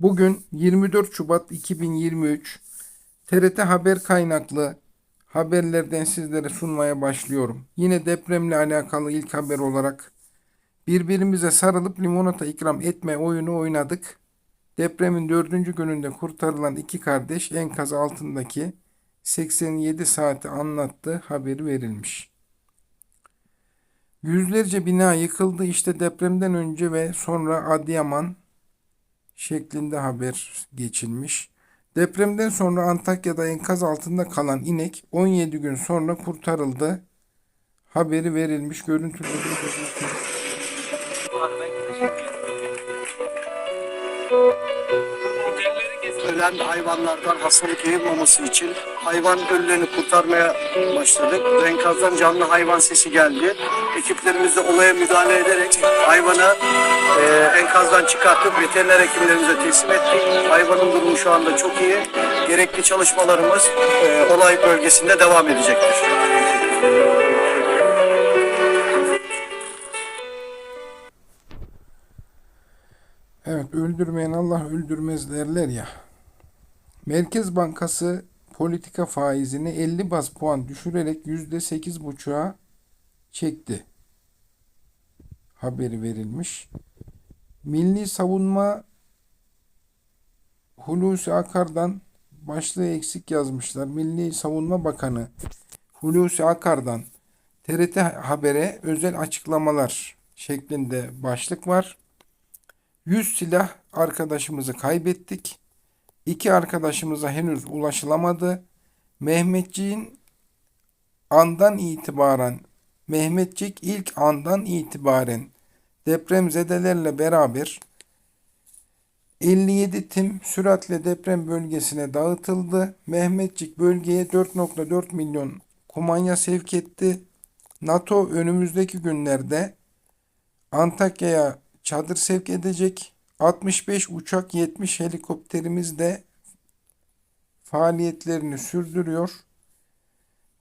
Bugün 24 Şubat 2023 TRT Haber kaynaklı haberlerden sizlere sunmaya başlıyorum. Yine depremle alakalı ilk haber olarak birbirimize sarılıp limonata ikram etme oyunu oynadık. Depremin dördüncü gününde kurtarılan iki kardeş enkaz altındaki 87 saati anlattı haberi verilmiş. Yüzlerce bina yıkıldı işte depremden önce ve sonra Adıyaman şeklinde haber geçilmiş. Depremden sonra Antakya'da enkaz altında kalan inek 17 gün sonra kurtarıldı. Haberi verilmiş. Görüntüleri ölen hayvanlardan hastalık yayılmaması için hayvan ölülerini kurtarmaya başladık. Enkazdan canlı hayvan sesi geldi. Ekiplerimiz de olaya müdahale ederek hayvanı e, enkazdan çıkartıp veteriner hekimlerimize teslim ettik. Hayvanın durumu şu anda çok iyi. Gerekli çalışmalarımız e, olay bölgesinde devam edecektir. Evet öldürmeyen Allah öldürmez derler ya. Merkez Bankası politika faizini 50 bas puan düşürerek %8,5'a çekti. Haberi verilmiş. Milli Savunma Hulusi Akar'dan başlığı eksik yazmışlar. Milli Savunma Bakanı Hulusi Akar'dan TRT Haber'e özel açıklamalar şeklinde başlık var. 100 silah arkadaşımızı kaybettik. İki arkadaşımıza henüz ulaşılamadı. Mehmetçiğin andan itibaren Mehmetçik ilk andan itibaren depremzedelerle beraber 57 tim süratle deprem bölgesine dağıtıldı. Mehmetçik bölgeye 4.4 milyon kumanya sevk etti. NATO önümüzdeki günlerde Antakya'ya çadır sevk edecek. 65 uçak 70 helikopterimiz de faaliyetlerini sürdürüyor.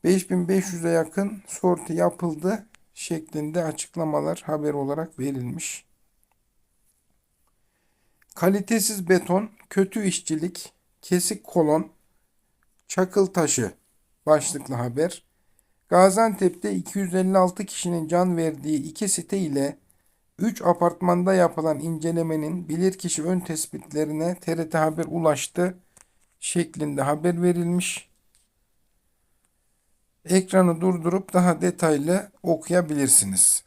5500'e yakın sorti yapıldı şeklinde açıklamalar haber olarak verilmiş. Kalitesiz beton, kötü işçilik, kesik kolon, çakıl taşı başlıklı haber. Gaziantep'te 256 kişinin can verdiği iki site ile 3 apartmanda yapılan incelemenin bilirkişi ön tespitlerine TRT Haber ulaştı şeklinde haber verilmiş. Ekranı durdurup daha detaylı okuyabilirsiniz.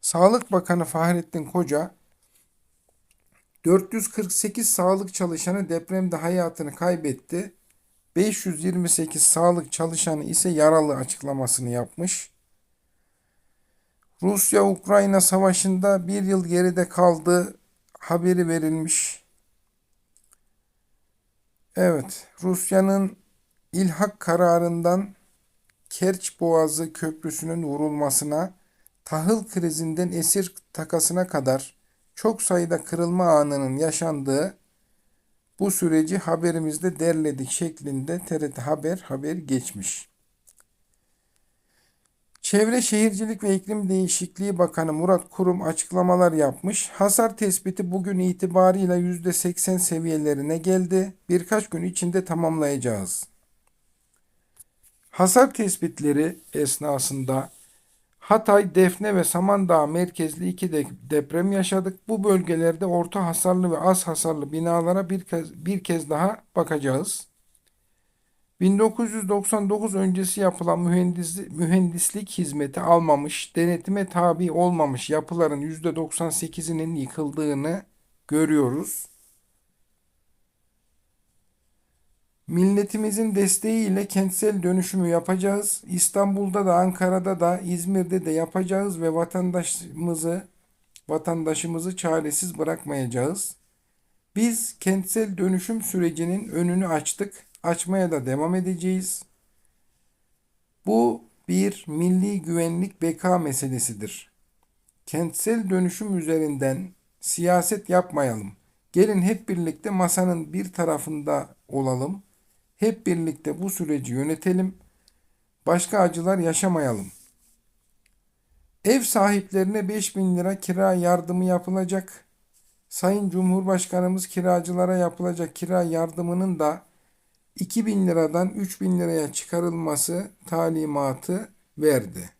Sağlık Bakanı Fahrettin Koca 448 sağlık çalışanı depremde hayatını kaybetti. 528 sağlık çalışanı ise yaralı açıklamasını yapmış. Rusya-Ukrayna savaşında bir yıl geride kaldı haberi verilmiş. Evet, Rusya'nın ilhak kararından Kerç Boğazı Köprüsü'nün vurulmasına, tahıl krizinden esir takasına kadar çok sayıda kırılma anının yaşandığı bu süreci haberimizde derledik şeklinde TRT Haber haber geçmiş. Çevre Şehircilik ve İklim Değişikliği Bakanı Murat Kurum açıklamalar yapmış. Hasar tespiti bugün itibarıyla %80 seviyelerine geldi. Birkaç gün içinde tamamlayacağız. Hasar tespitleri esnasında Hatay, Defne ve Samandağ merkezli iki de deprem yaşadık. Bu bölgelerde orta hasarlı ve az hasarlı binalara bir kez, bir kez daha bakacağız. 1999 öncesi yapılan mühendislik, mühendislik hizmeti almamış, denetime tabi olmamış yapıların %98'inin yıkıldığını görüyoruz. Milletimizin desteğiyle kentsel dönüşümü yapacağız. İstanbul'da da, Ankara'da da, İzmir'de de yapacağız ve vatandaşımızı vatandaşımızı çaresiz bırakmayacağız. Biz kentsel dönüşüm sürecinin önünü açtık. Açmaya da devam edeceğiz. Bu bir milli güvenlik beka meselesidir. Kentsel dönüşüm üzerinden siyaset yapmayalım. Gelin hep birlikte masanın bir tarafında olalım. Hep birlikte bu süreci yönetelim. Başka acılar yaşamayalım. Ev sahiplerine 5000 lira kira yardımı yapılacak. Sayın Cumhurbaşkanımız kiracılara yapılacak kira yardımının da 2000 liradan 3000 liraya çıkarılması talimatı verdi.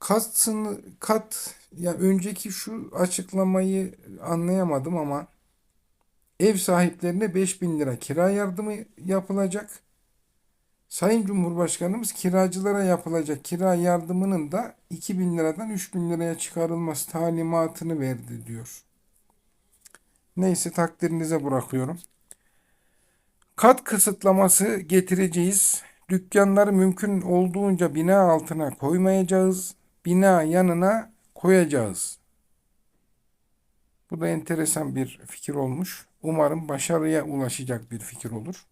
Kat kat ya önceki şu açıklamayı anlayamadım ama ev sahiplerine 5000 lira kira yardımı yapılacak. Sayın Cumhurbaşkanımız kiracılara yapılacak kira yardımının da 2000 liradan 3000 liraya çıkarılması talimatını verdi diyor. Neyse takdirinize bırakıyorum. Kat kısıtlaması getireceğiz. Dükkanları mümkün olduğunca bina altına koymayacağız. Bina yanına koyacağız. Bu da enteresan bir fikir olmuş. Umarım başarıya ulaşacak bir fikir olur.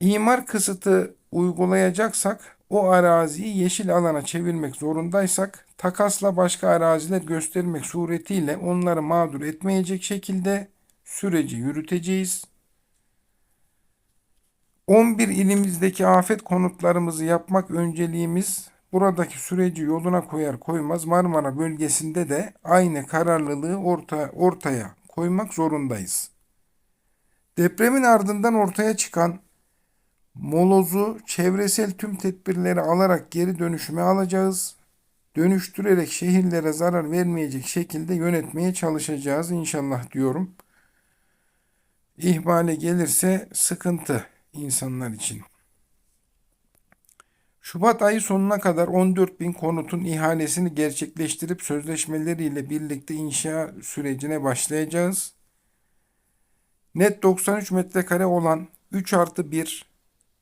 İmar kısıtı uygulayacaksak o araziyi yeşil alana çevirmek zorundaysak takasla başka araziler göstermek suretiyle onları mağdur etmeyecek şekilde süreci yürüteceğiz. 11 ilimizdeki afet konutlarımızı yapmak önceliğimiz buradaki süreci yoluna koyar koymaz Marmara bölgesinde de aynı kararlılığı orta, ortaya koymak zorundayız. Depremin ardından ortaya çıkan molozu çevresel tüm tedbirleri alarak geri dönüşüme alacağız. Dönüştürerek şehirlere zarar vermeyecek şekilde yönetmeye çalışacağız inşallah diyorum. İhmale gelirse sıkıntı insanlar için. Şubat ayı sonuna kadar 14 bin konutun ihalesini gerçekleştirip sözleşmeleriyle birlikte inşa sürecine başlayacağız. Net 93 metrekare olan 3 artı 1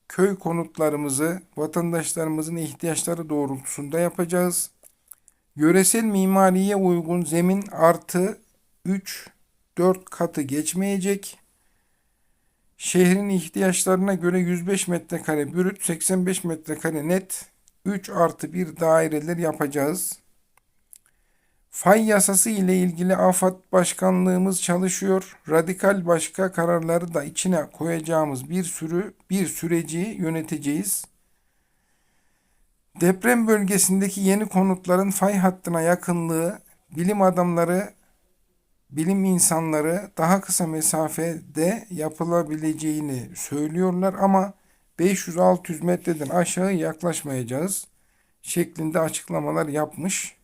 köy konutlarımızı vatandaşlarımızın ihtiyaçları doğrultusunda yapacağız. Yöresel mimariye uygun zemin artı 3 4 katı geçmeyecek. Şehrin ihtiyaçlarına göre 105 metrekare brüt, 85 metrekare net, 3 artı 1 daireler yapacağız. Fay yasası ile ilgili AFAD Başkanlığımız çalışıyor. Radikal başka kararları da içine koyacağımız bir sürü bir süreci yöneteceğiz. Deprem bölgesindeki yeni konutların fay hattına yakınlığı bilim adamları bilim insanları daha kısa mesafede yapılabileceğini söylüyorlar ama 500-600 metreden aşağı yaklaşmayacağız şeklinde açıklamalar yapmış.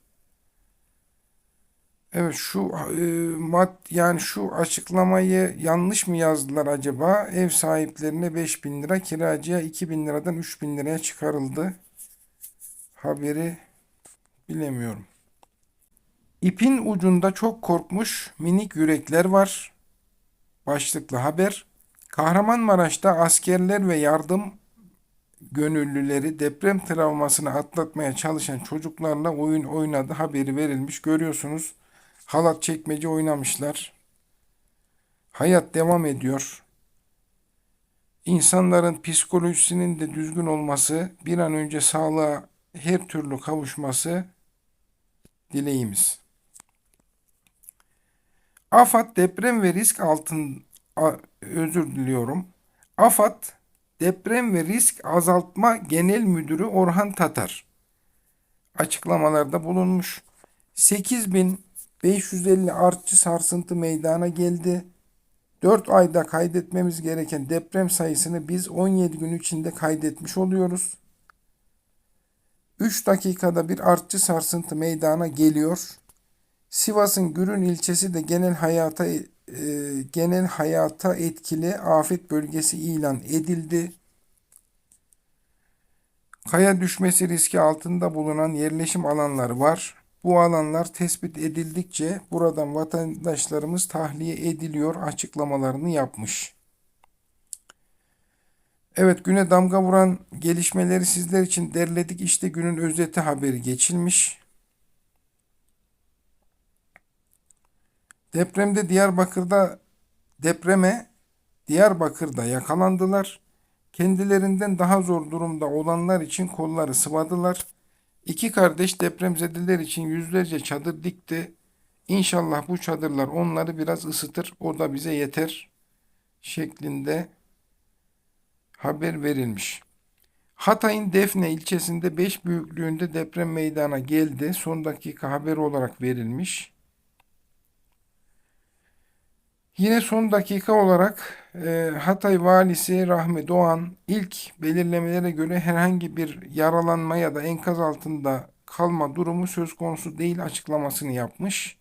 Evet şu e, mad yani şu açıklamayı yanlış mı yazdılar acaba? Ev sahiplerine 5000 lira, kiracıya 2000 liradan 3000 liraya çıkarıldı. Haberi bilemiyorum. İpin ucunda çok korkmuş minik yürekler var. Başlıklı haber. Kahramanmaraş'ta askerler ve yardım gönüllüleri deprem travmasını atlatmaya çalışan çocuklarla oyun oynadı haberi verilmiş. Görüyorsunuz halat çekmece oynamışlar. Hayat devam ediyor. İnsanların psikolojisinin de düzgün olması, bir an önce sağlığa her türlü kavuşması dileğimiz. AFAD deprem ve risk altın özür diliyorum. AFAD deprem ve risk azaltma genel müdürü Orhan Tatar açıklamalarda bulunmuş. 8550 artçı sarsıntı meydana geldi. 4 ayda kaydetmemiz gereken deprem sayısını biz 17 gün içinde kaydetmiş oluyoruz. 3 dakikada bir artçı sarsıntı meydana geliyor. Sivas'ın Gürün ilçesi de genel hayata e, genel hayata etkili afet bölgesi ilan edildi. Kaya düşmesi riski altında bulunan yerleşim alanları var. Bu alanlar tespit edildikçe buradan vatandaşlarımız tahliye ediliyor açıklamalarını yapmış. Evet güne damga vuran gelişmeleri sizler için derledik. İşte günün özeti haberi geçilmiş. Depremde Diyarbakır'da depreme Diyarbakır'da yakalandılar. Kendilerinden daha zor durumda olanlar için kolları sıvadılar. İki kardeş depremzedeler için yüzlerce çadır dikti. İnşallah bu çadırlar onları biraz ısıtır. O da bize yeter şeklinde haber verilmiş. Hatay'ın Defne ilçesinde 5 büyüklüğünde deprem meydana geldi. Son dakika haber olarak verilmiş. Yine son dakika olarak e, Hatay Valisi Rahmi Doğan ilk belirlemelere göre herhangi bir yaralanma ya da enkaz altında kalma durumu söz konusu değil açıklamasını yapmış.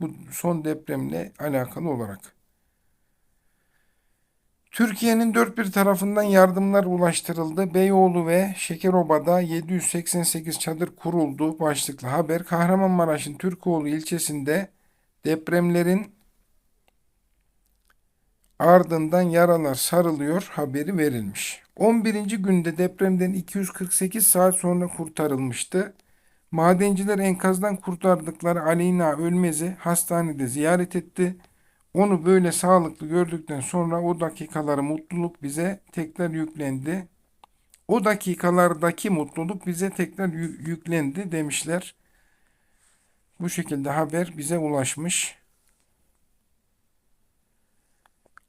Bu son depremle alakalı olarak. Türkiye'nin dört bir tarafından yardımlar ulaştırıldı. Beyoğlu ve Şekeroba'da 788 çadır kuruldu başlıklı haber. Kahramanmaraş'ın Türkoğlu ilçesinde depremlerin ardından yaralar sarılıyor haberi verilmiş. 11. günde depremden 248 saat sonra kurtarılmıştı. Madenciler enkazdan kurtardıkları Aleyna Ölmez'i hastanede ziyaret etti. Onu böyle sağlıklı gördükten sonra o dakikaları mutluluk bize tekrar yüklendi. O dakikalardaki mutluluk bize tekrar yü- yüklendi demişler. Bu şekilde haber bize ulaşmış.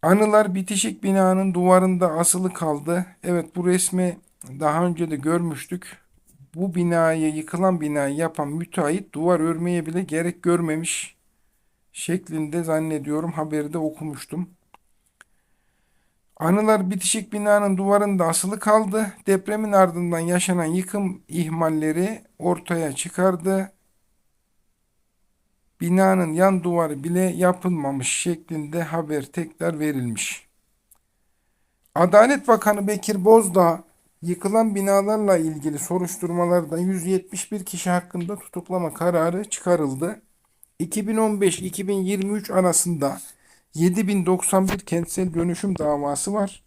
Anılar bitişik binanın duvarında asılı kaldı. Evet bu resmi daha önce de görmüştük. Bu binayı yıkılan binayı yapan müteahhit duvar örmeye bile gerek görmemiş şeklinde zannediyorum haberi de okumuştum. Anılar bitişik binanın duvarında asılı kaldı. Depremin ardından yaşanan yıkım ihmalleri ortaya çıkardı. Binanın yan duvarı bile yapılmamış şeklinde haber tekrar verilmiş. Adalet Bakanı Bekir Bozdağ yıkılan binalarla ilgili soruşturmalarda 171 kişi hakkında tutuklama kararı çıkarıldı. 2015-2023 arasında 7091 kentsel dönüşüm davası var.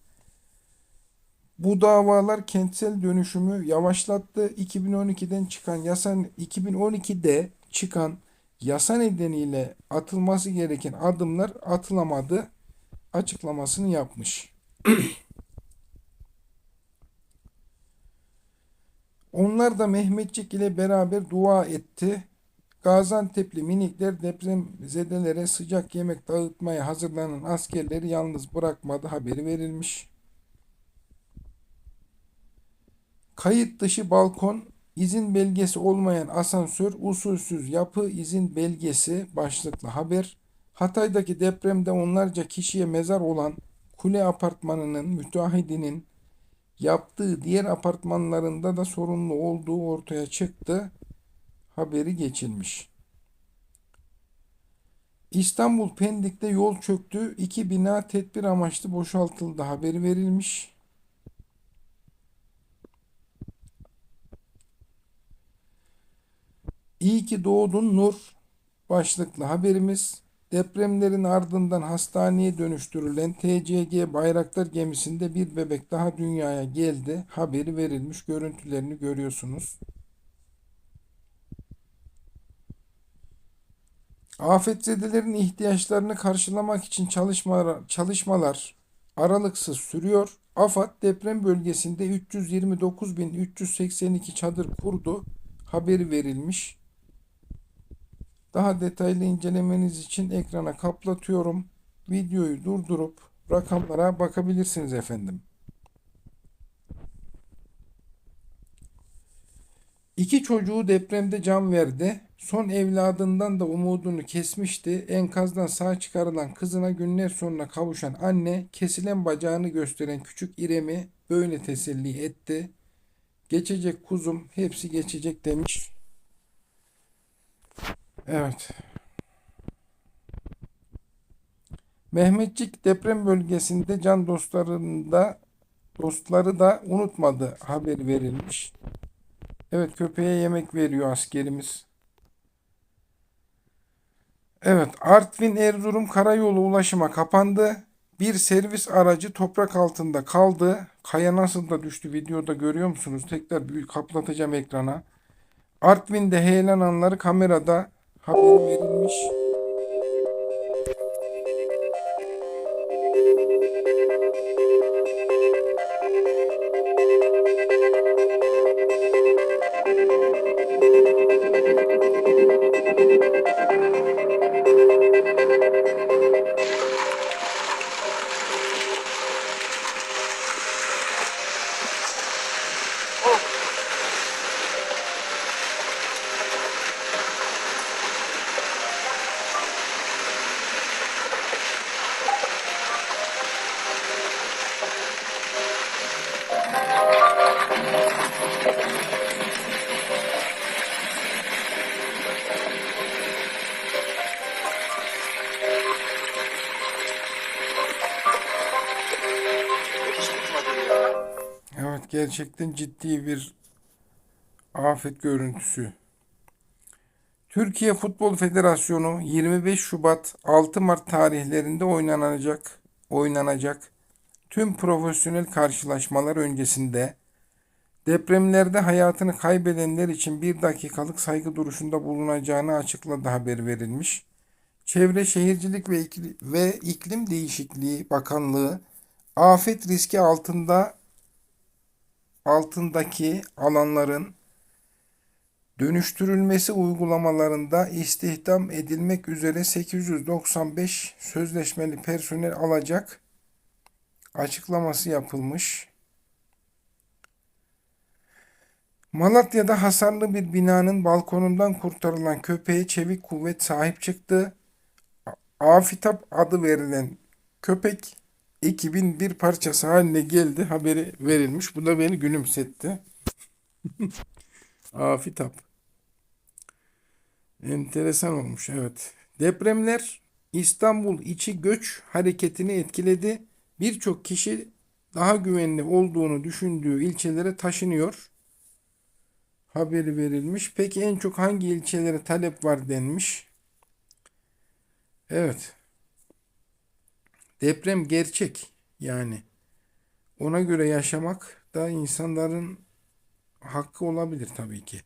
Bu davalar kentsel dönüşümü yavaşlattı. 2012'den çıkan yasa 2012'de çıkan yasa nedeniyle atılması gereken adımlar atılamadı açıklamasını yapmış. Onlar da Mehmetçik ile beraber dua etti. Gaziantep'li minikler depremzedelere sıcak yemek dağıtmaya hazırlanan askerleri yalnız bırakmadı haberi verilmiş. Kayıt dışı balkon, izin belgesi olmayan asansör, usulsüz yapı izin belgesi başlıklı haber. Hatay'daki depremde onlarca kişiye mezar olan Kule Apartmanı'nın müteahhidinin yaptığı diğer apartmanlarında da sorunlu olduğu ortaya çıktı haberi geçilmiş. İstanbul Pendik'te yol çöktü. İki bina tedbir amaçlı boşaltıldı haberi verilmiş. İyi ki doğdun Nur başlıklı haberimiz depremlerin ardından hastaneye dönüştürülen TCG Bayraktar gemisinde bir bebek daha dünyaya geldi. Haberi verilmiş görüntülerini görüyorsunuz. Afetzedelerin ihtiyaçlarını karşılamak için çalışmalar, çalışmalar aralıksız sürüyor. AFAD deprem bölgesinde 329.382 çadır kurdu. Haberi verilmiş. Daha detaylı incelemeniz için ekrana kaplatıyorum. Videoyu durdurup rakamlara bakabilirsiniz efendim. İki çocuğu depremde can verdi. Son evladından da umudunu kesmişti. Enkazdan sağ çıkarılan kızına günler sonra kavuşan anne kesilen bacağını gösteren küçük İrem'i böyle teselli etti. Geçecek kuzum, hepsi geçecek demiş. Evet. Mehmetçik deprem bölgesinde can dostlarında dostları da unutmadı haberi verilmiş. Evet köpeğe yemek veriyor askerimiz. Evet Artvin Erzurum karayolu ulaşıma kapandı. Bir servis aracı toprak altında kaldı. Kaya nasıl da düştü videoda görüyor musunuz? Tekrar büyük kaplatacağım ekrana. Artvin'de heyelan anları kamerada haberi verilmiş. Gerçekten ciddi bir afet görüntüsü. Türkiye Futbol Federasyonu 25 Şubat 6 Mart tarihlerinde oynanacak oynanacak tüm profesyonel karşılaşmalar öncesinde depremlerde hayatını kaybedenler için bir dakikalık saygı duruşunda bulunacağını açıkladı haber verilmiş. Çevre Şehircilik ve İkli- ve İklim Değişikliği Bakanlığı afet riski altında altındaki alanların dönüştürülmesi uygulamalarında istihdam edilmek üzere 895 sözleşmeli personel alacak açıklaması yapılmış. Malatya'da hasarlı bir binanın balkonundan kurtarılan köpeğe çevik kuvvet sahip çıktı. Afitap adı verilen köpek ekibin bir parçası haline geldi haberi verilmiş. Bu da beni gülümsetti. Afitap. Enteresan olmuş evet. Depremler İstanbul içi göç hareketini etkiledi. Birçok kişi daha güvenli olduğunu düşündüğü ilçelere taşınıyor. Haberi verilmiş. Peki en çok hangi ilçelere talep var denmiş. Evet. Deprem gerçek yani. Ona göre yaşamak da insanların hakkı olabilir tabii ki.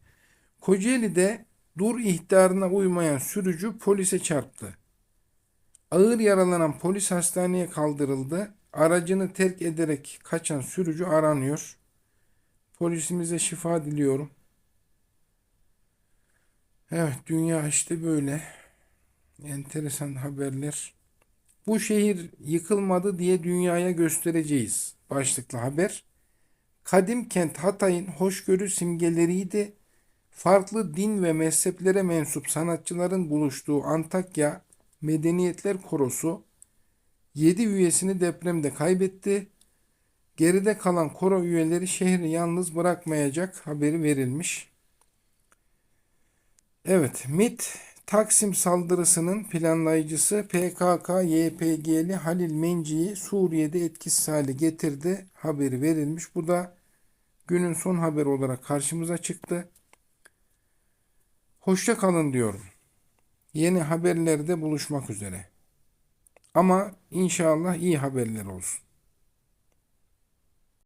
Kocaeli'de dur ihtarına uymayan sürücü polise çarptı. Ağır yaralanan polis hastaneye kaldırıldı. Aracını terk ederek kaçan sürücü aranıyor. Polisimize şifa diliyorum. Evet dünya işte böyle. Enteresan haberler. Bu şehir yıkılmadı diye dünyaya göstereceğiz. Başlıklı haber. Kadim kent Hatay'ın hoşgörü simgeleriydi. Farklı din ve mezheplere mensup sanatçıların buluştuğu Antakya Medeniyetler Korosu 7 üyesini depremde kaybetti. Geride kalan koro üyeleri şehri yalnız bırakmayacak haberi verilmiş. Evet, MİT Taksim saldırısının planlayıcısı PKK-YPG'li Halil Menci'yi Suriye'de etkisiz hale getirdi haberi verilmiş. Bu da günün son haberi olarak karşımıza çıktı. Hoşça kalın diyorum. Yeni haberlerde buluşmak üzere. Ama inşallah iyi haberler olsun.